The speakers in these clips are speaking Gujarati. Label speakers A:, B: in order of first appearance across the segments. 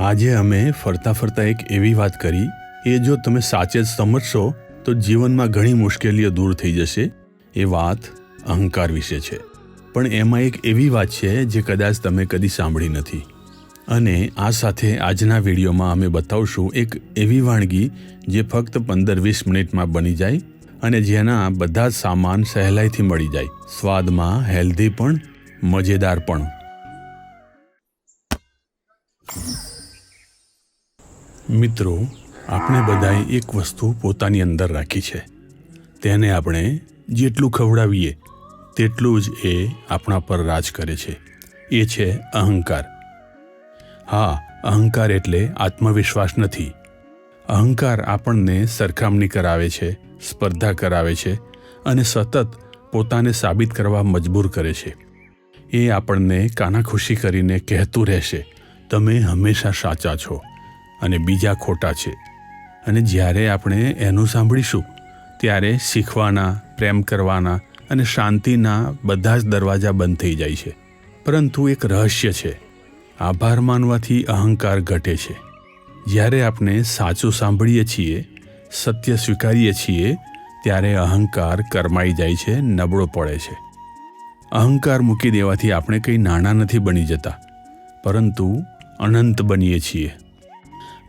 A: આજે અમે ફરતા ફરતા એક એવી વાત કરી, એ જો તમે સાચે જ સમજશો, તો જીવનમાં ઘણી મુશ્કેલીઓ દૂર થઈ જશે, એ વાત અહંકાર વિશે છે. પણ એમાં એક એવી વાત છે, જે કદાચ તમે કદી સાંભળી નથી. અને આ સાથે આજના વિડીયોમાં અમે બતાવશું એક એવી વાનગી, જે ફક્ત પંદર વીસ મિનિટમાં બની જાય અને જેના બધા જ સામાન સહેલાઈથી મળી જાય. સ્વાદમાં હેલ્ધી પણ, મજેદાર પણ. મિત્રો, આપણે બધાએ એક વસ્તુ પોતાની અંદર રાખી છે. તેને આપણે જેટલું ખવડાવીએ, તેટલું જ એ આપણા પર રાજ કરે છે. એ છે અહંકાર. હા, અહંકાર એટલે આત્મવિશ્વાસ નથી. અહંકાર આપણને સરખામણી કરાવે છે, સ્પર્ધા કરાવે છે અને સતત પોતાને સાબિત કરવા મજબૂર કરે છે. એ આપણને કાનાખુશી કરીને કહેતું રહેશે, તમે હંમેશા સાચા છો. અને બીજા ખોટા છે. અને જ્યારે આપણે એનું સાંભળીશું, ત્યારે શીખવાના, પ્રેમ કરવાના અને શાંતિના બધા જ દરવાજા બંધ થઈ જાય છે. પરંતુ એક રહસ્ય છે. આભાર માનવાથી અહંકાર ઘટે છે. જ્યારે આપણે સાચું સાંભળીએ છીએ, સત્ય સ્વીકારીએ છીએ, ત્યારે અહંકાર કરમાઈ જાય છે, નબળો પડે છે. અહંકાર મૂકી દેવાથી આપણે કંઈ નાણાં નથી બની જતા. પરંતુ અનંત બનીએ છીએ.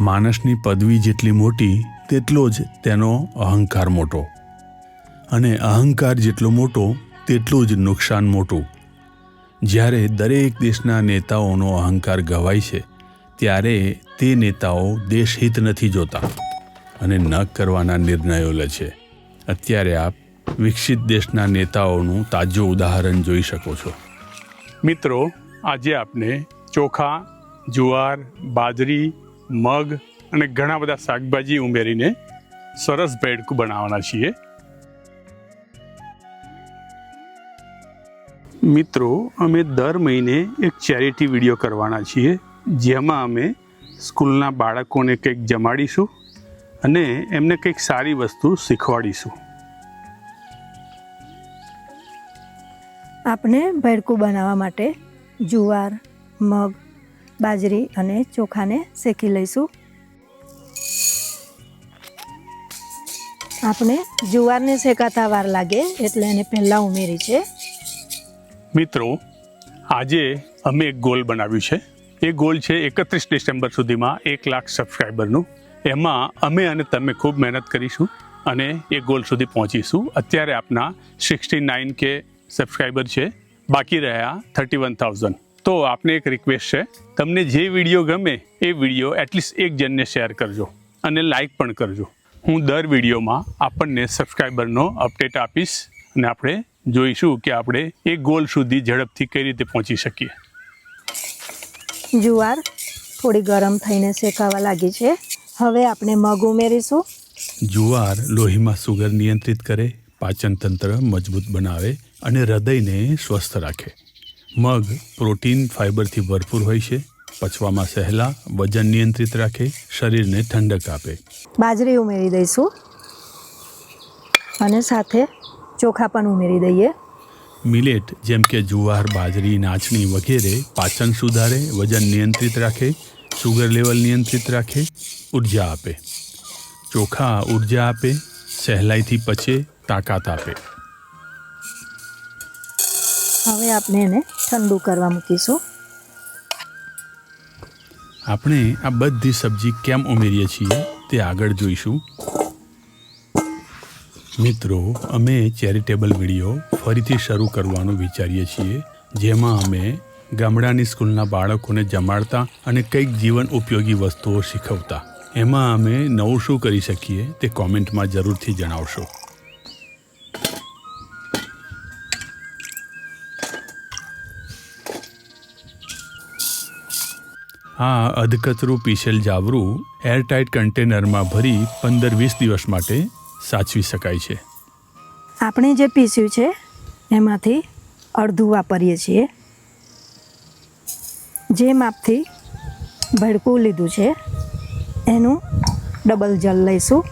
A: માણસની પદવી જેટલી મોટી, તેટલો જ તેનો અહંકાર મોટો. અને અહંકાર જેટલો મોટો, તેટલું જ નુકસાન મોટું. જ્યારે દરેક દેશના નેતાઓનો અહંકાર ગવાય છે, ત્યારે તે નેતાઓ દેશહિત નથી જોતા અને ન કરવાના નિર્ણયો લે છે. અત્યારે આપ વિકસિત દેશના નેતાઓનું તાજું ઉદાહરણ જોઈ શકો છો.
B: મિત્રો, આજે આપણે ચોખા, જુવાર, બાજરી મગ અને ઘણા બધા શાકભાજી ઉમેરીને સરસ ભેડકું બનાવવાના છીએ. મિત્રો, અમે દર મહિને એક ચેરિટી વીડિયો કરવાના છીએ, જેમાં અમે સ્કૂલના બાળકોને કંઈક જમાડીશું અને એમને કંઈક સારી વસ્તુ શીખવાડીશું.
C: આપણે ભેડકું બનાવવા માટે જુવાર, મગ બાજરી અને ચોખાને શેકી લઈશું. આપણે જુવારને શેકાતા વાર લાગે એટલે એને પહેલાં ઉમેરી છે.
B: મિત્રો, આજે અમે એક ગોલ બનાવ્યું છે. એ ગોલ છે એકત્રીસ ડિસેમ્બર સુધીમાં એક લાખ સબસ્ક્રાઈબરનું એમાં અમે અને તમે ખૂબ મહેનત કરીશું અને એ ગોલ સુધી પહોંચીશું. અત્યારે આપના સિક્સટી નાઇન કે સબસ્ક્રાઈબર છે. બાકી રહ્યા થર્ટી વન થાઉઝન્ડ. તો આપને એક રિક્વેસ્ટ છે. તમને જે વીડિયો ગમે એ વીડિયો એટલીસ્ટ એક જણને શેર કરજો અને લાઈક પણ કરજો. હું દર વિડીયોમાં આપણને સબસ્ક્રાઈબરનો અપડેટ આપીશ અને આપણે જોઈશું કે આપણે એ ગોલ સુધી ઝડપથી કઈ રીતે પહોંચી શકીએ.
C: જુવાર થોડી ગરમ થઈને શેકાવા લાગી છે. હવે આપણે મગ ઉમેરીશું.
A: જુવાર લોહીમાં સુગર નિયંત્રિત કરે પાચન તંત્ર મજબૂત બનાવે અને હૃદયને સ્વસ્થ રાખે. મગ પ્રોટીન ફાઇબરથી ભરપૂર હોય છે. પચવામાં સહેલા વજન નિયંત્રિત રાખે શરીરને ઠંડક આપે.
C: બાજરી ઉમેરી દઈશું. અને સાથે ચોખા પણ ઉમેરી દઈએ.
A: મિલેટ જેમ કે જુવાર બાજરી નાચણી વગેરે પાચન સુધારે વજન નિયંત્રિત રાખે સુગર લેવલ નિયંત્રિત રાખે ઊર્જા આપે. ચોખા ઊર્જા આપે સહેલાઈથી પચે તાકાત આપે.
C: હવે આપણે એને ઠંડુ કરવા મૂકીશું.
A: આપણે આ બધી સબ્જી કેમ ઉમેરીએ છીએ તે આગળ જોઈશું. મિત્રો, અમે ચેરિટેબલ વીડિયો ફરીથી શરૂ કરવાનું વિચારીએ છીએ, જેમાં અમે ગામડાની સ્કૂલના બાળકોને જમાડતા અને કંઈક જીવન ઉપયોગી વસ્તુઓ શીખવતા. એમાં અમે નવું શું કરી શકીએ તે કોમેન્ટમાં જરૂરથી જણાવશો. આ અધકચરું પીસેલ જાવરું એરટાઇટ કન્ટેનરમાં ભરી પંદર વીસ દિવસ માટે સાચવી શકાય છે.
C: આપણે જે પીસ્યું છે, એમાંથી અડધું વાપરીએ છીએ. જે માપથી ભડકું લીધું છે, એનું ડબલ જલ લઈશું.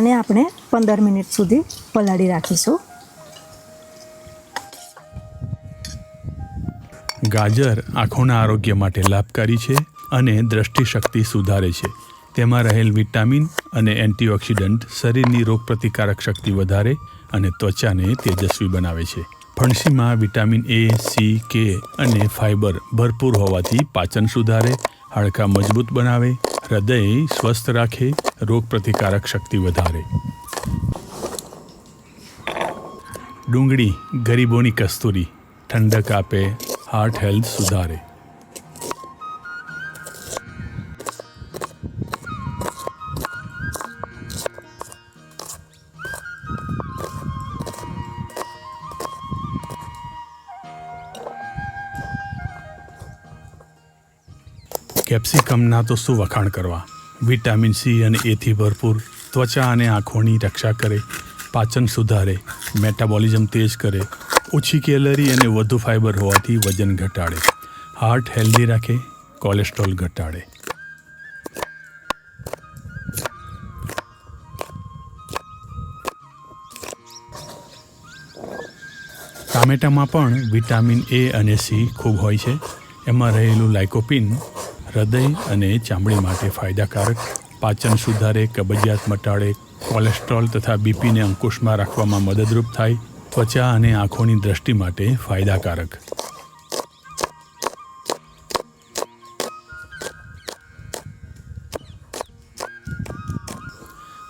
C: આને આપણે પંદર મિનિટ સુધી પલાળી રાખીશું.
A: ગાજર આંખોના આરોગ્ય માટે લાભકારી છે અને દ્રષ્ટિશક્તિ સુધારે છે. તેમાં રહેલ વિટામિન અને એન્ટીઓક્સિડન્ટ શરીરની રોગપ્રતિકારક શક્તિ વધારે અને ત્વચાને તેજસ્વી બનાવે છે. ફણસીમાં વિટામિન એ, સી, કે અને ફાઇબર ભરપૂર હોવાથી પાચન સુધારે, હાડકાં મજબૂત બનાવે હૃદય સ્વસ્થ રાખે, રોગ પ્રતિકારક શક્તિ વધારે. ડુંગળી ગરીબોની કસ્તુરી, ઠંડક આપે હાર્ટ હેલ્થ સુધારે. કેપ્સિકમના તો શું વખાણ કરવા? વિટામિન સી અને એથી ભરપૂર, ત્વચા અને આંખોની રક્ષા કરે, પાચન સુધારે, મેટાબોલિઝમ તેજ કરે, ઓછી કેલરી અને વધુ ફાઇબર હોવાથી વજન ઘટાડે, હાર્ટ હેલ્ધી રાખે, કોલેસ્ટ્રોલ ઘટાડે. ટામેટામાં પણ વિટામિન એ અને સી ખૂબ હોય છે. એમાં રહેલું લાઇકોપિન હૃદય અને ચામડી માટે ફાયદાકારક, પાચન સુધારે, કબજિયાત મટાડે, કોલેસ્ટ્રોલ તથા બીપીને અંકુશમાં રાખવામાં મદદરૂપ થાય, ત્વચા અને આંખોની દ્રષ્ટિ માટે ફાયદાકારક.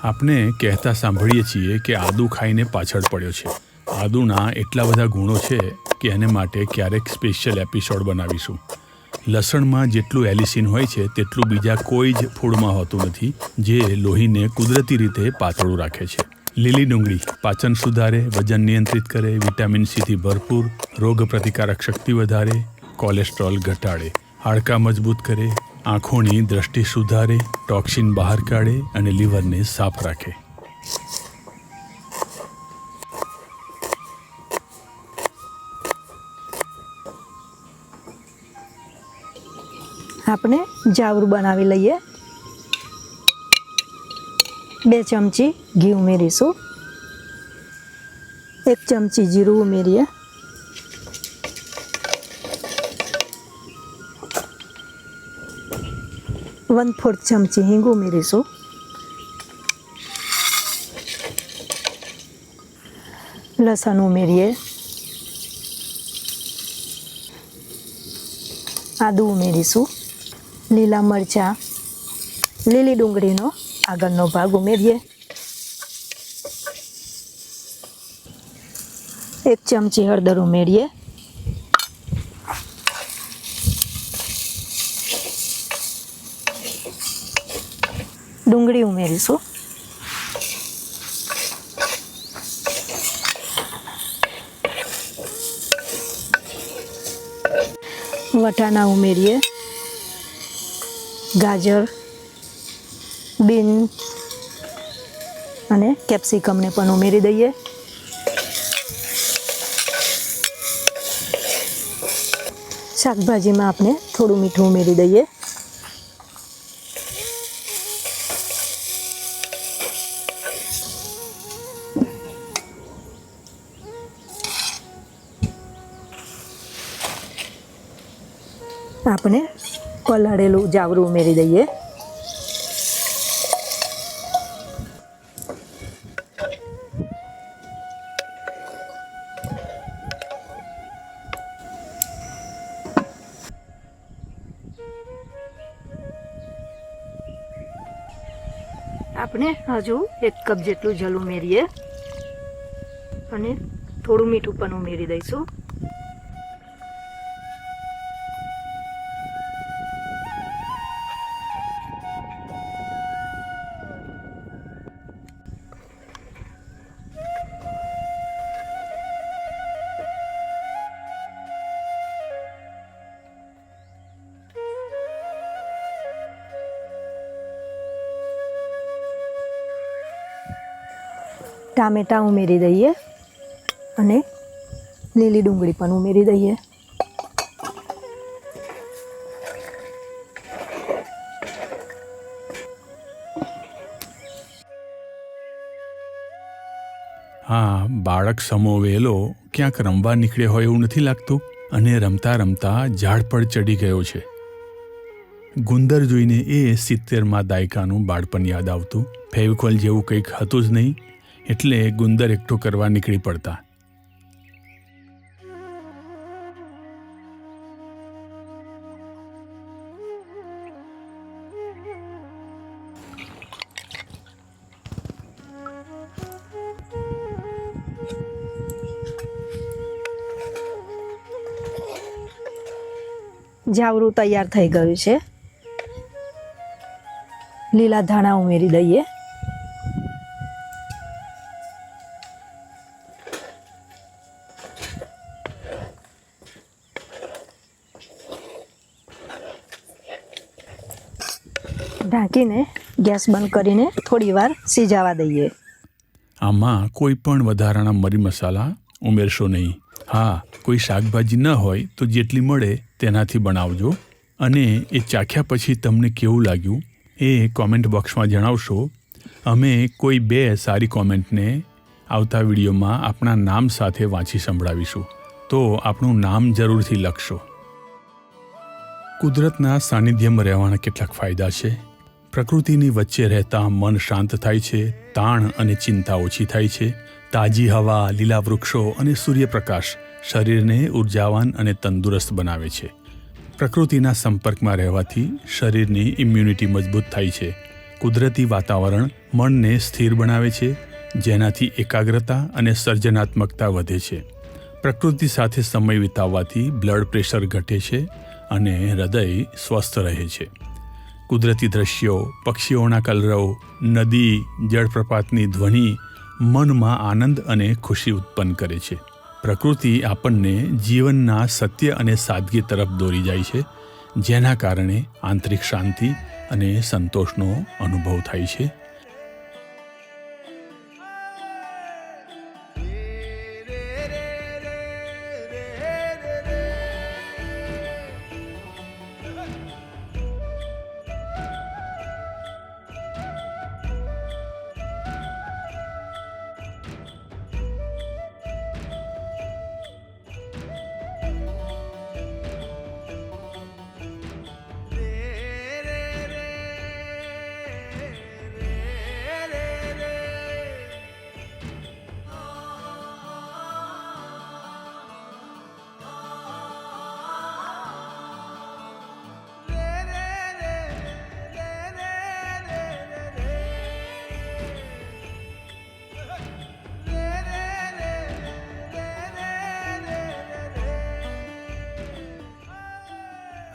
A: આપણે કહેતા સાંભળીએ છીએ કે આદુ ખાઈને પાછળ પડ્યો છે. આદુના એટલા બધા ગુણો છે કે એને માટે ક્યારેક સ્પેશિયલ એપિસોડ બનાવીશું. લસણમાં જેટલું એલિસિન હોય છે, તેટલું બીજા કોઈ જ ફૂડમાં હોતું નથી, જે લોહીને કુદરતી રીતે પાતળું રાખે છે. લીલી ડુંગળી, પાચન સુધારે, વજન નિયંત્રિત કરે, વિટામિન સીથી ભરપૂર, રોગ પ્રતિકારક શક્તિ વધારે, કોલેસ્ટ્રોલ ઘટાડે, હાડકાં મજબૂત કરે, આંખોની દ્રષ્ટિ સુધારે, ટોક્સિન બહાર કાઢે અને લીવરને સાફ રાખે.
C: આપણે જાવરું બનાવી લઈએ. બે ચમચી ઘી ઉમેરીશું. એક ચમચી જીરું ઉમેરીએ. વન ફોર્થ ચમચી હિંગ ઉમેરીશું. લસણ ઉમેરીએ. આદું ઉમેરીશું. લીલા મરચાં, લીલી ડુંગળીનો આગળનો ભાગ ઉમેરીએ. એક ચમચી હળદર ઉમેરીએ. ડુંગળી ઉમેરીશું. વટાણા ઉમેરીએ. ગાજર બીન અને કેપ્સિકમને પણ ઉમેરી દઈએ. શાકભાજીમાં આપણે થોડું મીઠું ઉમેરી દઈએ. પલાળેલું જાવરું ઉમેરી દઈએ. આપણે હજુ એક કપ જેટલું જલ ઉમેરીએ. અને થોડું મીઠું પણ ઉમેરી દઈશું. ટામેટાં ઉમેરી દઈએ અને લીલી ડુંગળી પણ ઉમેરી દઈએ.
A: હા, બાળક સમો વહેલો ક્યાંક રમવા નીકળ્યો હોય એવું નથી લાગતું અને રમતા રમતા ઝાડ પર ચડી ગયો છે. ગુંદર જોઈને એ સિત્તેરમાં દાયકાનું બાળપણ યાદ આવતું. ફેવિકોલ જેવું કંઈક હતું જ નહીં. એટલે ગુંદર એકઠો કરવા નીકળી પડતા.
C: જાવરું તૈયાર થઈ ગયું છે. લીલા ધાણા ઉમેરી દઈએ. ઢાંકીને ગેસ બંધ કરીને થોડી વાર સીજાવા દઈએ.
A: આમાં કોઈ પણ વધારાના મરી મસાલા ઉમેરશો નહીં. હા, કોઈ શાકભાજી ન હોય તો જેટલી મળે તેનાથી બનાવજો. અને એ ચાખ્યા પછી તમને કેવું લાગ્યું એ કોમેન્ટ બોક્સમાં જણાવશો. અમે કોઈ બે સારી કોમેન્ટને આવતા વિડીયોમાં આપણા નામ સાથે વાંચી સંભળાવીશું. તો આપણું નામ જરૂરથી લખશો. કુદરતના સાનિધ્યમાં રહેવાના કેટલાક ફાયદા છે. પ્રકૃતિની વચ્ચે રહેતા મન શાંત થાય છે, તાણ અને ચિંતા ઓછી થાય છે. તાજી હવા, લીલા વૃક્ષો અને સૂર્યપ્રકાશ શરીરને ઉર્જાવાન અને તંદુરસ્ત બનાવે છે. પ્રકૃતિના સંપર્કમાં રહેવાથી શરીરની ઇમ્યુનિટી મજબૂત થાય છે. કુદરતી વાતાવરણ મનને સ્થિર બનાવે છે, જેનાથી એકાગ્રતા અને સર્જનાત્મકતા વધે છે. પ્રકૃતિ સાથે સમય વિતાવવાથી બ્લડ પ્રેશર ઘટે છે અને હૃદય સ્વસ્થ રહે છે. કુદરતી દ્રશ્યો, પક્ષીઓના કલરવ, નદી, જળપ્રપાતની ધ્વનિ મનમાં આનંદ અને ખુશી ઉત્પન્ન કરે છે. પ્રકૃતિ આપણને જીવનના સત્ય અને સાદગી તરફ દોરી જાય છે, જેના કારણે આંતરિક શાંતિ અને સંતોષનો અનુભવ થાય છે.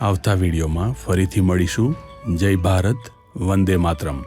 A: આવતા વિડીયોમાં ફરીથી મળીશું. જય ભારત વંદે માતરમ.